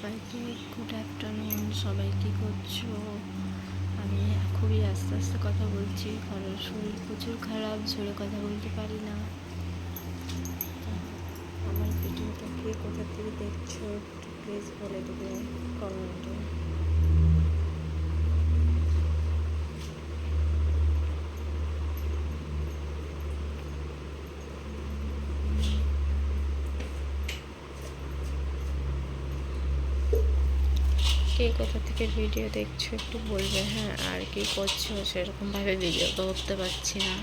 সবাইকে good afternoon সবাই কী করছ? আমি খুবই আস্তে আস্তে কথা বলছি, কারণ শরীর প্রচুর খারাপ জোরে কথা বলতে পারি না। আমার ভিডিওটা কে কোথা থেকে দেখছ, একটু প্লিজ বলে দেবে কমেন্টে কে কোথা থেকে ভিডিও দেখছ একটু বলবে হ্যাঁ আর কি করছ সেরকমভাবে ভিডিও তো করতে পারছি না।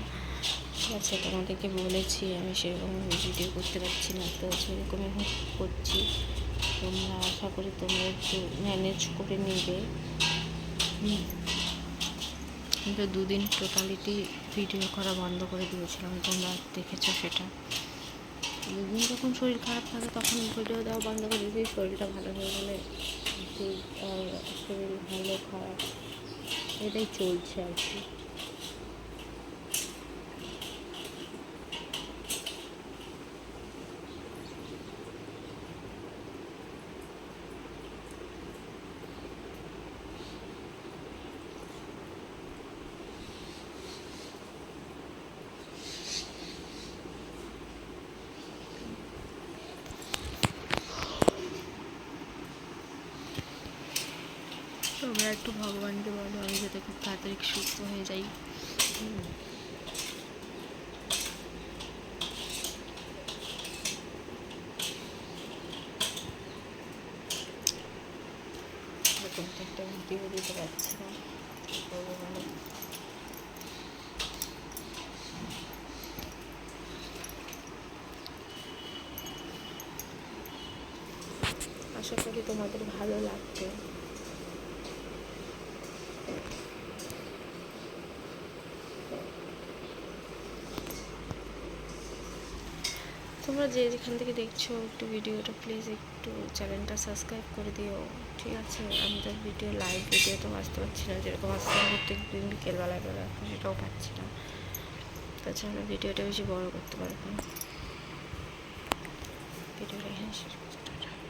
ঠিক আছে, তোমাদেরকে বলেছি আমি সেরকম ভিডিও করতে পারছি না, তো সেরকমই হোক করছি। তোমরা আশা করি তোমরা একটু ম্যানেজ করে নেবে। কিন্তু দুদিন টোটালিটি ভিডিও করা বন্ধ করে দিয়েছিলাম, তোমরা দেখেছ সেটা। দুদিন যখন শরীর খারাপ থাকে তখন ভিডিও দেওয়া বন্ধ করে দিয়েছি শরীরটা ভালো হয়ে গেলে শরীর ভালো খারাপ, এটাই চলছে আর কি তোমরা একটু ভগবানকে বলো, আমি যাতে খুব তাড়াতাড়ি সুস্থ হয়ে যাই। একটা দিতে পারছি না আশা করি তোমাদের ভালো লাগবে তোমরা যে যেখান থেকে দেখছ একটু ভিডিওটা প্লিজ একটু চ্যানেলটা সাবস্ক্রাইব করে দিও, ঠিক আছে? আমি তো ভিডিও লাইভ ভিডিও তো আসতে পারছি না, যেরকম আসতাম প্রত্যেক দিন বিকেলবেলায় বেলা সেটাও পাচ্ছি না। তাছাড়া আমরা ভিডিওটা বেশি বড় করতে পারব না। ভিডিওটা এখানে শেষ করছি।